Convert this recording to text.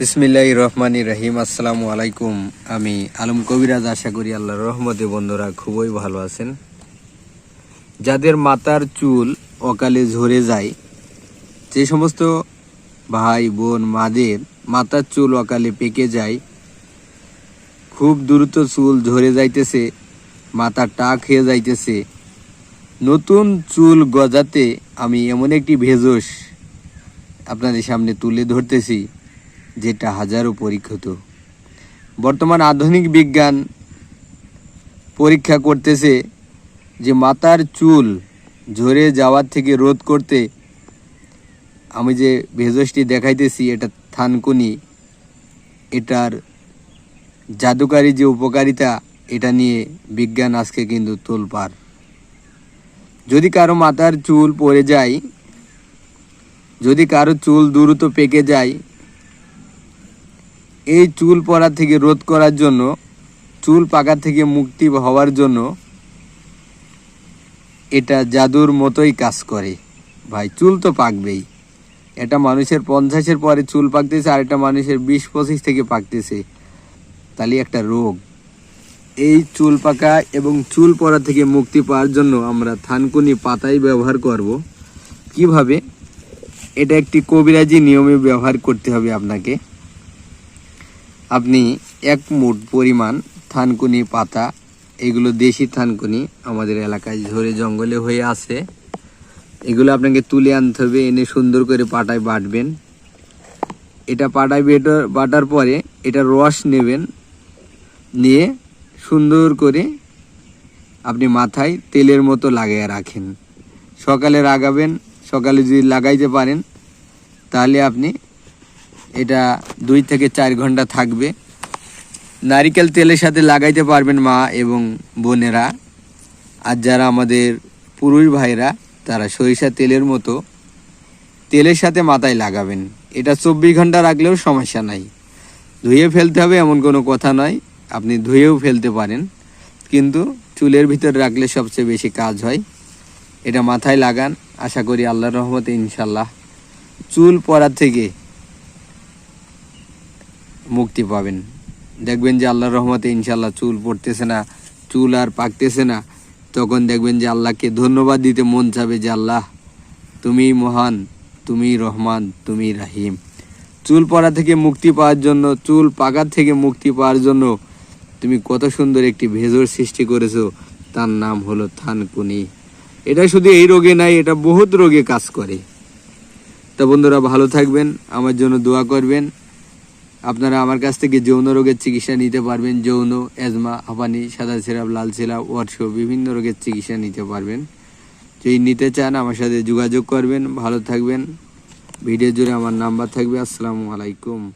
বিসমিল্লাহ রহমানি রহিম, আসসালামু আলাইকুম। আমি আলম কবিরাজ, আশা করি আল্লাহর রহমতে বন্ধুরা খুবই ভালো আছেন। যাদের মাথার চুল অকালে ঝরে যায়, যে সমস্ত ভাই, বোন, মাদের মাথার চুল অকালে পেকে যায়, খুব দ্রুত চুল ঝরে যাইতেছে, মাথা টাক হয়ে যাইতেছে। নতুন চুল গজাতে আমি এমন একটি ভেষজ আপনাদের সামনে তুলে ধরতেছি। যেটা হাজারো পরীক্ষিত। বর্তমান আধুনিক বিজ্ঞান পরীক্ষা করতেছে যে মাথার চুল ঝরে যাওয়ার থেকে রোধ করতে আমি যে ভেষজটি দেখাইতেছি, এটা থানকুনি, এটার জাদুকারী যে উপকারিতা, এটা নিয়ে বিজ্ঞান আজকে কিন্তু তোলপার যদি কারও মাথার চুল পড়ে যায়, যদি কারও চুল দ্রুত পেকে যায় এই চুল পড়া থেকে রোধ করার জন্য, চুল পাকা থেকে মুক্তি হওয়ার জন্য এটা জাদুর মতোই কাজ করে। ভাই, চুল তো পাকবেই। এটা মানুষের পঞ্চাশের পরে চুল পাকতেছে আর এটা মানুষের বিশ পঁচিশ থেকে পাকতেছে। তাহলে একটা রোগ। এই চুল পাকা এবং চুল পড়া থেকে মুক্তি পাওয়ার জন্য আমরা থানকুনি পাতাই ব্যবহার করব। কীভাবে? এটা একটি কবিরাজি নিয়মে ব্যবহার করতে হবে আপনাকে। আপনি এক মুঠ পরিমাণ থানকুনি পাতা, এগুলো দেশি থানকুনি, আমাদের এলাকায় ঝরে জঙ্গলে হয়ে আছে। এগুলো আপনাকে তুলে আনতে হবে, এনে সুন্দর করে পাটায় বাটবেন। এটা পাটায় বেটার বাটার পরে এটা রস নেবেন, নিয়ে সুন্দর করে আপনি মাথায় তেলের মতো লাগিয়ে রাখেন। সকালে লাগাবেন সকালে যদি লাগাইতে পারেন, তাহলে আপনি এটা দুই থেকে চার ঘণ্টা থাকবে। নারিকেল তেলের সাথে লাগাইতে পারবেন মা এবং বোনেরা। আর যারা আমাদের পুরুষ ভাইরা, তারা সরিষা তেলের মতো তেলের সাথে মাথায় লাগাবেন। এটা চব্বিশ ঘণ্টা রাখলেও সমস্যা নাই। ধুয়ে ফেলতে হবে এমন কোনো কথা নয়। আপনি ধুয়েও ফেলতে পারেন। কিন্তু চুলের ভিতর রাখলে সবচেয়ে বেশি কাজ হয়। এটা মাথায় লাগান। আশা করি আল্লাহর রহমতে ইনশাল্লাহ চুল পড়ার থেকে মুক্তি পাবেন। দেখবেন যে আল্লাহর রহমতে ইনশাল্লাহ চুল পড়তেছে না, চুল আর পাকতেছে না। তখন দেখবেন যে আল্লাহকে ধন্যবাদ দিতে মন চাবে যে আল্লাহ, তুমি মহান, তুমি রহমান, তুমি রাহিম। চুল পড়া থেকে মুক্তি পাওয়ার জন্য, চুল পাকার থেকে মুক্তি পাওয়ার জন্য তুমি কত সুন্দর একটি ভেজর সৃষ্টি করেছ, তার নাম হলো থানকুনি। এটা শুধু এই রোগে নাই, এটা বহুত রোগে কাজ করে। তা বন্ধুরা, ভালো থাকবেন, আমার জন্য দোয়া করবেন। আপনারা আমার কাছ থেকে যৌন রোগের চিকিৎসা নিতে পারবেন, যৌন, এজমা হাঁপানি সাদা সিরাপ, লাল সিরাপ ওয়ার্স বিভিন্ন রোগের চিকিৎসা নিতে পারবেন। যদি নিতে চান আমার সাথে যোগাযোগ করবেন, ভালো থাকবেন। ভিডিও জুড়ে আমার নাম্বার থাকবে, আসসালামু আলাইকুম।